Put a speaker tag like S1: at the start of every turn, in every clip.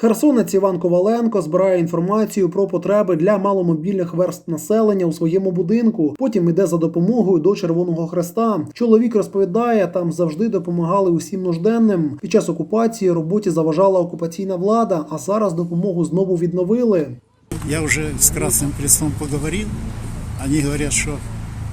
S1: Херсонець Іван Коваленко збирає інформацію про потреби для маломобільних верств населення у своєму будинку. Потім іде за допомогою до Червоного Хреста. Чоловік розповідає, там завжди допомагали усім нужденним. Під час окупації роботі заважала окупаційна влада, а зараз допомогу знову відновили.
S2: Я уже с Красным Крестом поговорил. Они говорят, что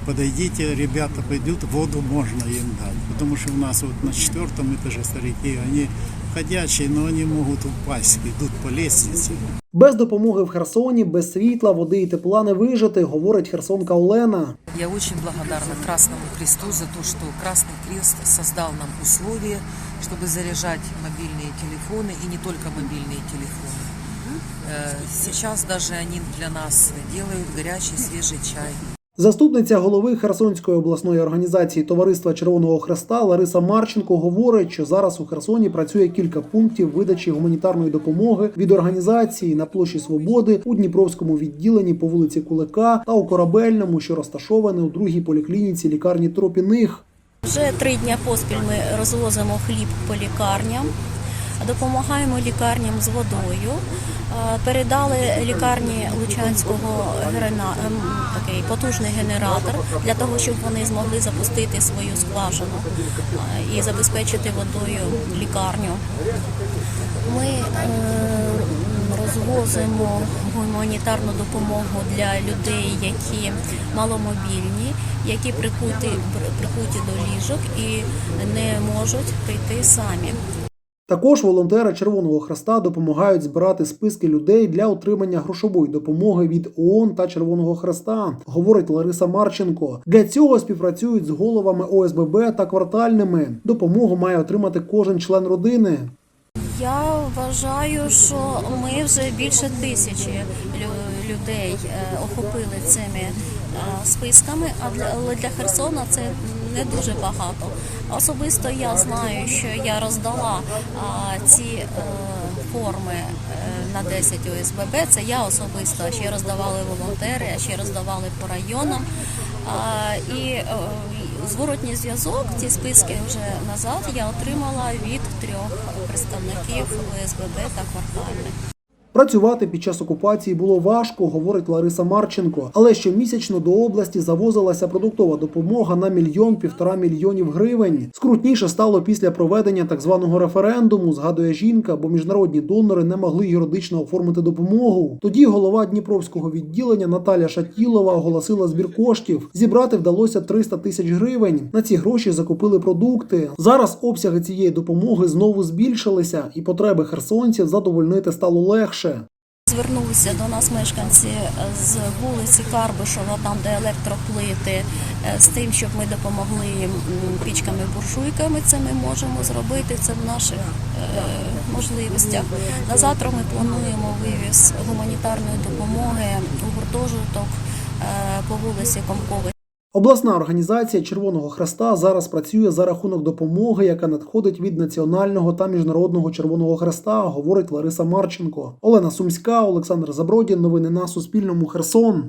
S2: подойдите, ребята пойдут, воду можно им дать. Потому что у нас вот на четвертом этаже старики, они ходячие, но они могут упасть, идут по лестнице.
S1: Без допомоги в Херсоні, без світла, води і тепла не вижити, говорить херсонка Олена.
S3: Я очень благодарна Красному Кресту за то, что Красный Крест создал нам условия, чтобы заряжать мобильные телефоны и не только мобильные телефоны. Э, Сейчас даже они для нас делают горячий свежий чай.
S1: Заступниця голови Херсонської обласної організації Товариства Червоного Хреста Лариса Марченко говорить, що зараз у Херсоні працює кілька пунктів видачі гуманітарної допомоги від організації на площі Свободи у Дніпровському відділенні по вулиці Кулика та у Корабельному, що розташоване у другій поліклініці лікарні Тропіних.
S4: Вже три дня поспіль ми розвозимо хліб по лікарням, допомагаємо лікарням з водою. Передали лікарні Лучанського ем, такий потужний генератор для того, щоб вони змогли запустити свою скважину і забезпечити водою лікарню. Ми е, розвозимо гуманітарну допомогу для людей, які маломобільні, які прикуті, прикуті до ліжок і не можуть прийти самі.
S1: Також волонтери Червоного Хреста допомагають збирати списки людей для отримання грошової допомоги від ООН та Червоного Хреста, говорить Лариса Марченко. Для цього співпрацюють з головами ОСББ та квартальними. Допомогу має отримати кожен член родини.
S4: Я вважаю, що ми вже більше тисячі людей е, охопили цими е, списками, а для, для Херсона це не дуже багато. Особисто я знаю, що я роздала а, ці е, форми е, на 10 ОСББ. Це я особисто, а ще роздавали волонтери, а ще роздавали по районам. А, і е, зворотній зв'язок, ці списки вже назад я отримала від трьох представників ОСББ та квартальних.
S1: Працювати під час окупації було важко, говорить Лариса Марченко. Але щомісячно до області завозилася продуктова допомога на мільйон півтора мільйонів гривень. Скрутніше стало після проведення так званого референдуму, згадує жінка, бо міжнародні донори не могли юридично оформити допомогу. Тоді голова Дніпровського відділення Наталя Шатілова оголосила збір коштів. Зібрати вдалося 300 тисяч гривень. На ці гроші закупили продукти. Зараз обсяги цієї допомоги знову збільшилися, і потреби херсонців задовольнити стало легше.
S4: Звернулися до нас мешканці з вулиці Карбишева, там де електроплити, е, з тим, щоб ми допомогли їм пічками-буржуйками. Це ми можемо зробити. Це в наших е, можливостях. На завтра ми плануємо вивіз гуманітарної допомоги у гуртожиток е, по вулиці Комковий.
S1: Обласна організація Червоного Хреста зараз працює за рахунок допомоги, яка надходить від Національного та Міжнародного Червоного Хреста, говорить Лариса Марченко. Олена Сумська, Олександр Забродін. Новини на Суспільному. Херсон.